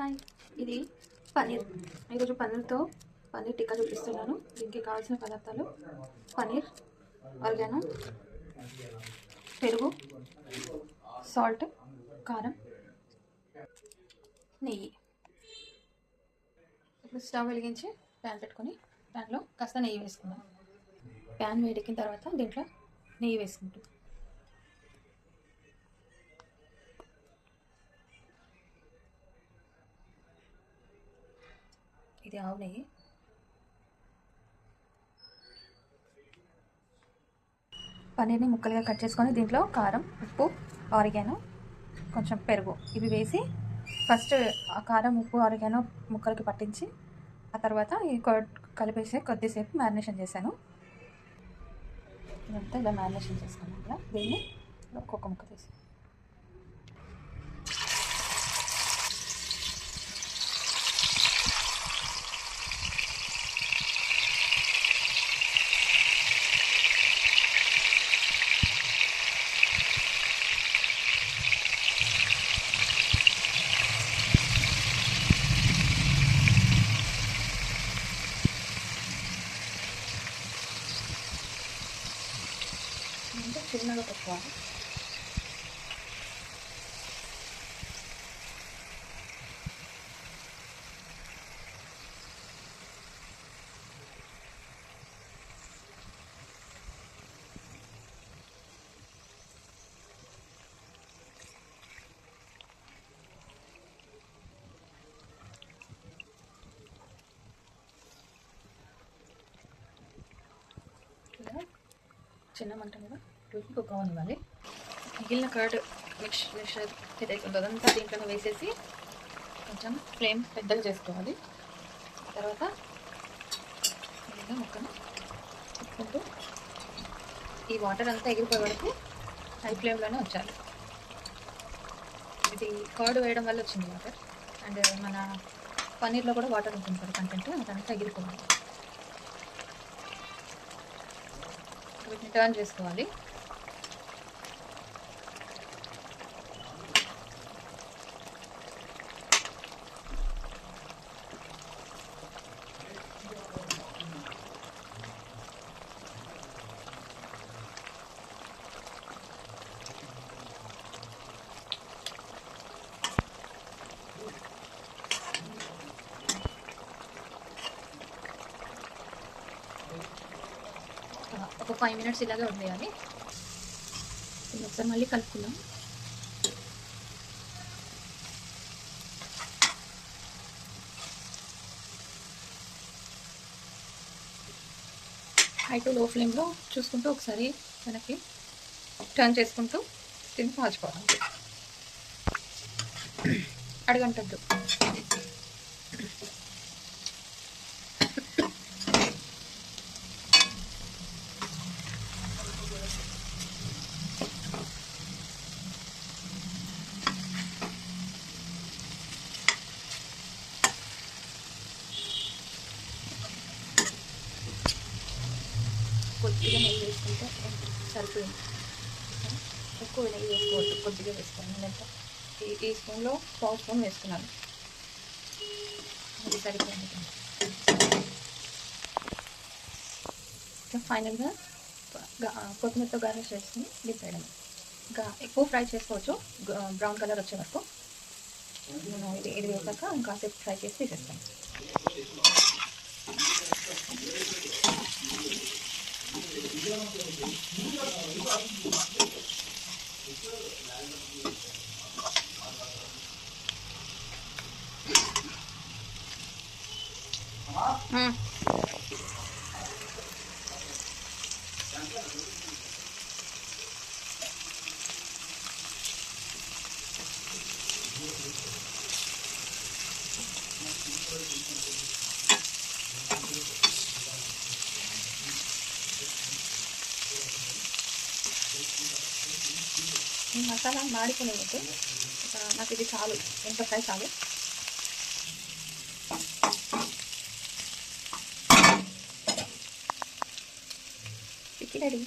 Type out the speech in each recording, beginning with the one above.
Hi ఇది పన్నీర్. ఈరోజు పన్నీర్తో పన్నీర్ టిక్కా చూపిస్తున్నాను. దీనికి కావాల్సిన పదార్థాలు పన్నీర్ ఆర్గానో పెరుగు సాల్ట్ కారం నెయ్యి. ఇప్పుడు స్టవ్ వెలిగించి ప్యాన్ పెట్టుకొని దాంట్లో కాస్త నెయ్యి వేసుకుందాం. ప్యాన్ వేడెక్కిన తర్వాత దీంట్లో నెయ్యి వేసుకుంటాం. ఇది ఆవు నెయ్యి పన్నీర్ని ముక్కలుగా కట్ చేసుకొని దీంట్లో కారం ఉప్పు ఆరిగానో కొంచెం పెరుగు ఇవి వేసి ఫస్ట్ ఆ కారం ఉప్పు ఆరిగానో ముక్కలకి పట్టించి ఆ తర్వాత ఈ కలిపేసి కొద్దిసేపు మ్యారినేషన్ చేశాను. ఇదంతా ఇలా మ్యారినేషన్ చేసుకున్నాను ఇలా దీన్ని ఒక్కొక్క ముక్క తీసి అంటే చిన్నగా పెట్టుకోవాలి చిన్న మంట మీద. ఉడికి కుక్ మళ్ళీ మిగిలిన కర్డ్ మిక్స్ మిక్చర్ ఏదైతే ఉందో అదంతా దీంట్లో వేసేసి కొంచెం ఫ్లేమ్ పెద్దగా చేసుకోవాలి. తర్వాత ఇలా ముక్కను తిప్పుకుంటూ ఈ వాటర్ అంతా ఎగిరిపోయే వరకు హై ఫ్లేమ్లోనే ఉంచాలి. ఇది కర్డ్ వేయడం వల్ల వచ్చింది వాటర్. అండ్ మన పన్నీర్లో కూడా వాటర్ ఉంటుంది కదా కంటెంట్ అదంతా ఎగిరిపోవాలి. వీటిని టర్న్ చేసుకోవాలి ఒక ఫైవ్ మినిట్స్ ఇలాగే వదిలేయాలి ఇది ఒకసారి మళ్ళీ కలుపుకుందాం. హై టు లో ఫ్లేమ్లో చూసుకుంటూ ఒకసారి వెనక్కి టర్న్ చేసుకుంటూ తిని కాల్చుకోవాలి. అడగంటద్దు. కొద్దిగా నెయ్యి వేసుకుంటే సరిపోయింది. ఎక్కువ నెయ్యి వేసుకోవద్దు కొద్దిగా వేసుకోండి నేను ఈ ఈ స్పూన్లో పావు స్పూన్ వేసుకున్నాను అది సరిపోయింది. ఫైనల్గా కొత్తిమీరతో గార్నిష్ చేసుకుని దింపేయడం ఇంకా ఎక్కువ ఫ్రై చేసుకోవచ్చు బ్రౌన్ కలర్ వచ్చే వరకు. నేను ఇది ఇది వేసాక ఇంకాసేపు ఫ్రై చేసి తీసేస్తాను. 你嗯。మసాలా మాడిపోలేదు నాకు ఇది చాలు. ఎంత ఫ్రై చాలు పిక్కి రెడీ.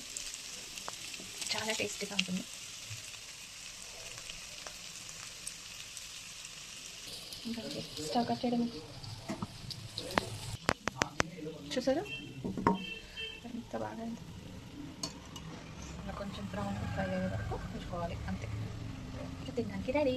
చాలా టేస్టీగా ఉంటుంది. స్టవ్ కట్ చేయడం. చూసారా? ఎంత బాగా అయింది. కొంచెం బ్రౌన్ ఫ్రై అయ్యే వరకు ఉంచుకోవాలి అంతే ఇంకా తినడానికి రెడీ